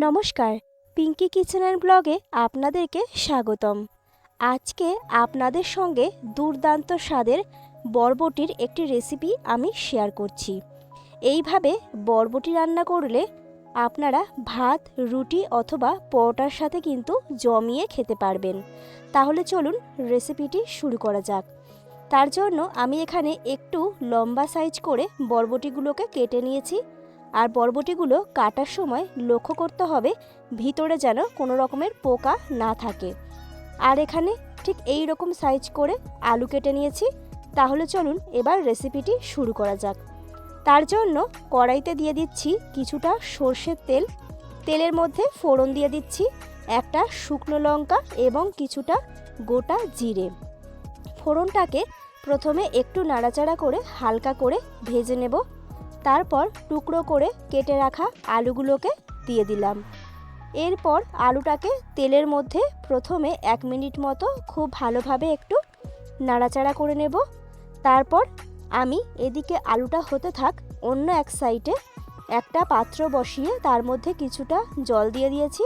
নমস্কার, পিঙ্কি কিচেন ব্লগে আপনাদেরকে স্বাগতম। আজকে আপনাদের সঙ্গে দুর্দান্ত স্বাদের বরবটির একটি রেসিপি আমি শেয়ার করছি। এইভাবে বরবটি রান্না করলে আপনারা ভাত, রুটি অথবা পরোটার সাথে কিন্তু জমিয়ে খেতে পারবেন। তাহলে চলুন রেসিপিটি শুরু করা যাক। তার জন্য আমি এখানে একটু লম্বা সাইজ করে বরবটিগুলোকে কেটে নিয়েছি। আর বরবটিগুলো কাটার সময় লক্ষ্য করতে হবে ভিতরে যেন কোনো রকমের পোকা না থাকে। আর এখানে ঠিক এই রকম সাইজ করে আলু কেটে নিয়েছি। তাহলে চলুন এবার রেসিপিটি শুরু করা যাক। তার জন্য কড়াইতে দিয়ে দিচ্ছি কিছুটা সর্ষের তেল। তেলের মধ্যে ফোড়ন দিয়ে দিচ্ছি একটা শুকনো লঙ্কা এবং কিছুটা গোটা জিরে। ফোড়নটাকে প্রথমে একটু নাড়াচাড়া করে হালকা করে ভেজে নেব। তারপর টুকরো করে কেটে রাখা আলুগুলোকে দিয়ে দিলাম। এরপর আলুটাকে তেলের মধ্যে প্রথমে এক মিনিট মতো খুব ভালোভাবে একটু নাড়াচাড়া করে নেব। তারপর আমি এদিকে আলুটা হতে থাক অন্য এক সাইডে একটা পাত্র বসিয়ে তার মধ্যে কিছুটা জল দিয়ে দিয়েছি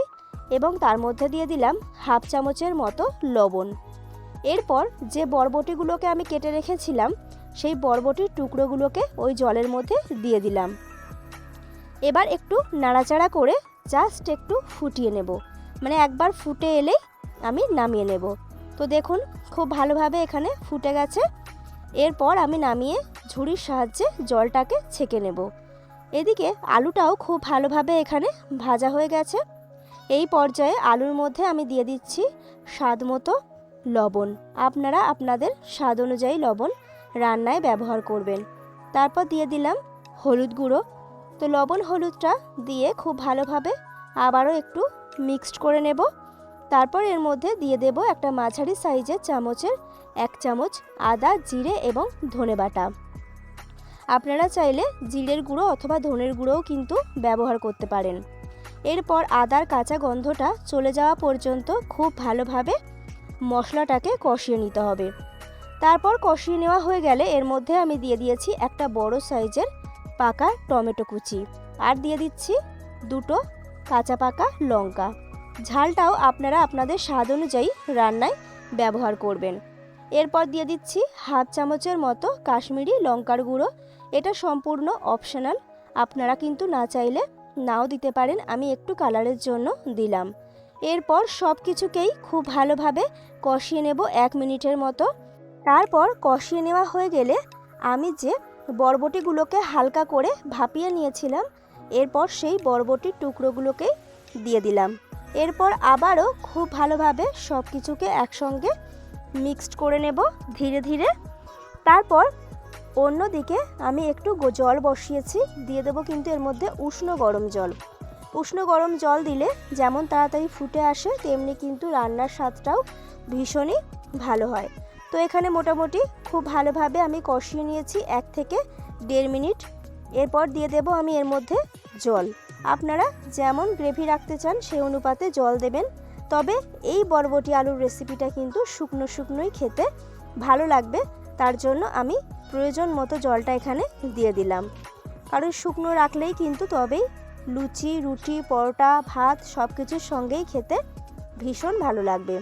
এবং তার মধ্যে দিয়ে দিলাম হাফ চামচের মতো লবণ। এরপর যে বরবটিগুলোকে আমি কেটে রেখেছিলাম সেই বরবটির টুকরোগুলোকে ওই জলের মধ্যে দিয়ে দিলাম। এবার একটু নাড়াচাড়া করে জাস্ট একটু ফুটিয়ে নেব। মানে একবার ফুটে এলেই আমি নামিয়ে নেব। তো দেখুন, খুব ভালোভাবে এখানে ফুটে গেছে। এরপর আমি নামিয়ে ঝুড়ির সাহায্যে জলটাকে ছেঁকে নেব। এদিকে আলুটাও খুব ভালোভাবে এখানে ভাজা হয়ে গেছে। এই পর্যায়ে আলুর মধ্যে আমি দিয়ে দিচ্ছি স্বাদ মতো লবণ। আপনারা আপনাদের স্বাদ অনুযায়ী লবণ রান্নায় ব্যবহার করবেন। তারপর দিয়ে দিলাম হলুদ গুঁড়ো। তো লবণ হলুদটা দিয়ে খুব ভালোভাবে আবারও একটু মিক্সড করে নেব। তারপর এর মধ্যে দিয়ে দেব একটা মাঝারি সাইজের চামচের এক চামচ আদা, জিরে এবং ধনে বাটা। আপনারা চাইলে জিরের গুঁড়ো অথবা ধনের গুঁড়োও কিন্তু ব্যবহার করতে পারেন। এরপর আদার কাঁচা গন্ধটা চলে যাওয়া পর্যন্ত খুব ভালোভাবে মশলাটাকে কষিয়ে নিতে হবে। তারপর কষিয়ে নেওয়া হয়ে গেলে এর মধ্যে আমি দিয়ে দিয়েছি একটা বড় সাইজের পাকা টমেটো কুচি। আর দিয়ে দিচ্ছি দুটো কাঁচা পাকা লঙ্কা। ঝালটাও আপনারা আপনাদের স্বাদ অনুযায়ী রান্নায় ব্যবহার করবেন। এরপর দিয়ে দিচ্ছি হাফ চামচের মতো কাশ্মীরি লঙ্কার গুঁড়ো। এটা সম্পূর্ণ অপশনাল। আপনারা কিন্তু না চাইলে নাও দিতে পারেন, আমি একটু কালারের জন্য দিলাম। এরপর সব কিছুকেই খুব ভালোভাবে কষিয়ে নেব এক মিনিটের মতো। তারপর কষিয়ে নেওয়া হয়ে গেলে আমি যে বরবটিগুলোকে হালকা করে ভাপিয়ে নিয়েছিলাম, এরপর সেই বরবটির টুকরোগুলোকে দিয়ে দিলাম। এরপর আবারও খুব ভালোভাবে সব কিছুকে একসঙ্গে মিক্সড করে নেব ধীরে ধীরে। তারপর অন্যদিকে আমি একটু জল বসিয়েছি, দিয়ে দেবো কিন্তু এর মধ্যে উষ্ণ গরম জল। উষ্ণ গরম জল দিলে যেমন তাড়াতাড়ি ফুটে আসে, তেমনি কিন্তু রান্নার স্বাদটাও ভীষণই ভালো হয়। তো এখানে মোটামুটি খুব ভালোভাবে আমি কষিয়ে নিয়েছি এক থেকে দেড় মিনিট। এরপর দিয়ে দেব আমি এর মধ্যে জল। আপনারা যেমন গ্রেভি রাখতে চান সেই অনুপাতে জল দেবেন। তবে এই বরবটি আলুর রেসিপিটা কিন্তু শুকনো শুকনোই খেতে ভালো লাগবে। তার জন্য আমি প্রয়োজন মতো জলটা এখানে দিয়ে দিলাম। কারণ শুকনো রাখলেই কিন্তু তবেই লুচি, রুটি, পরোটা, ভাত সব কিছুর সঙ্গেই খেতে ভীষণ ভালো লাগবে।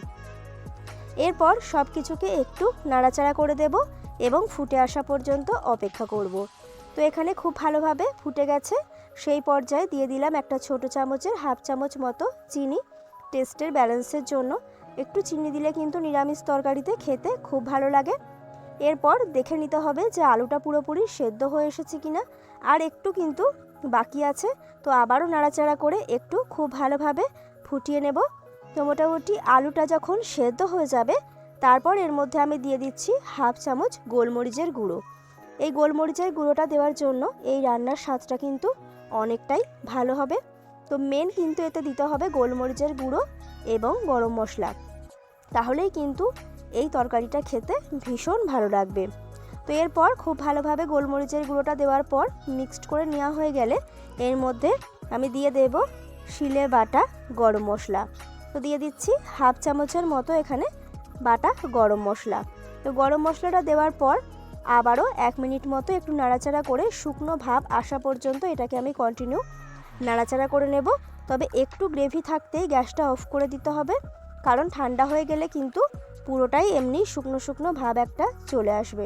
এরপর সব কিছুকে একটু নাড়াচাড়া করে দেব এবং ফুটে আসা পর্যন্ত অপেক্ষা করব। তো এখানে খুব ভালোভাবে ফুটে গেছে। সেই পর্যায়ে দিয়ে দিলাম একটা ছোট চামচের হাফ চামচ মতো চিনি। টেস্টের ব্যালেন্সের জন্য একটু চিনি দিলে কিন্তু নিরামিষ তরকারিতে খেতে খুব ভালো লাগে। এরপর দেখে নিতে হবে যে আলুটা পুরোপুরি সেদ্ধ হয়ে এসেছে কিনা। আর একটু কিন্তু বাকি আছে। তো আবারও নাড়াচাড়া করে একটু খুব ভালোভাবে ফুটিয়ে নেব। তো মোটামুটি আলুটা যখন সেদ্ধ হয়ে যাবে, তারপর এর মধ্যে আমি দিয়ে দিচ্ছি হাফ চামচ গোলমরিচের গুঁড়ো। এই গোলমরিচের গুঁড়োটা দেওয়ার জন্য এই রান্নার স্বাদটা কিন্তু অনেকটাই ভালো হবে। তো মেন কিন্তু এতে দিতে হবে গোলমরিচের গুঁড়ো এবং গরম মশলা। তাহলেই কিন্তু এই তরকারিটা খেতে ভীষণ ভালো লাগবে। তো এরপর খুব ভালোভাবে গোলমরিচের গুঁড়োটা দেওয়ার পর মিক্সড করে নেওয়া হয়ে গেলে এর মধ্যে আমি দিয়ে দেব শিলে বাটা গরম মশলা। তো দিয়ে দিচ্ছি হাফ চামচের মতো এখানে বাটা গরম মশলা। তো গরম মশলাটা দেওয়ার পর আবারও এক মিনিট মতো একটু নাড়াচাড়া করে শুকনো ভাব আসা পর্যন্ত এটাকে আমি কন্টিনিউ নাড়াচাড়া করে নেব। তবে একটু গ্রেভি থাকতেই গ্যাসটা অফ করে দিতে হবে। কারণ ঠান্ডা হয়ে গেলে কিন্তু পুরোটাই এমনি শুকনো শুকনো ভাব একটা চলে আসবে।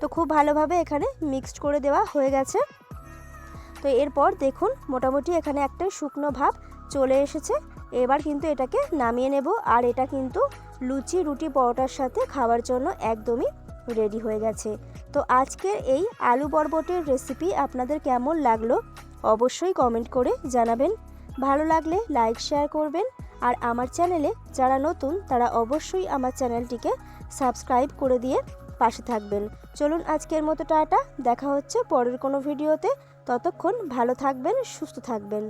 তো খুব ভালোভাবে এখানে মিক্সড করে দেওয়া হয়ে গেছে। তো এরপর দেখুন মোটামুটি এখানে একটা শুকনো ভাব চলে এসেছে। এবার কিন্তু এটাকে নামিয়ে নেব। আর এটা কিন্তু লুচি, রুটি, পরোটার সাথে খাওয়ার জন্য একদমই রেডি হয়ে গেছে। তো আজকের এই আলু বরবটির রেসিপি আপনাদের কেমন লাগল অবশ্যই কমেন্ট করে জানাবেন। ভালো লাগলে লাইক শেয়ার করবেন। আর আমার চ্যানেলে যারা নতুন, তারা অবশ্যই আমার চ্যানেলটিকে সাবস্ক্রাইব করে দিয়ে পাশে থাকবেন। চলুন আজকের মতো টাটা, দেখা হচ্ছে পরের কোনো ভিডিওতে ততক্ষণ ভালো থাকবেন, সুস্থ থাকবেন।